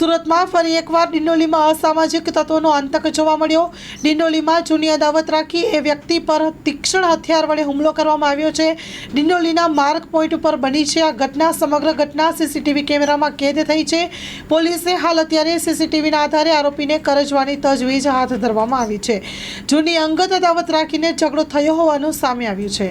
સુરતમાં ફરી એકવાર ડિંડોલીમાં અસામાજિક તત્વોનો આતંક જોવા મળ્યો. ડિંડોલીમાં જૂની અદાવત રાખી એ વ્યક્તિ પર તીક્ષ્ણ હથિયાર વડે હુમલો કરવામાં આવ્યો છે. ડિંડોલીના માર્ગ પોઈન્ટ ઉપર બની છે આ ઘટના. સમગ્ર ઘટના સીસીટીવી કેમેરામાં કેદ થઈ છે. પોલીસે હાલ અત્યારે સીસીટીવીના આધારે આરોપીને કરજવાની તજવીજ હાથ ધરવામાં આવી છે. જૂની અંગત અદાવત રાખીને ઝઘડો થયો હોવાનું સામે આવ્યું છે.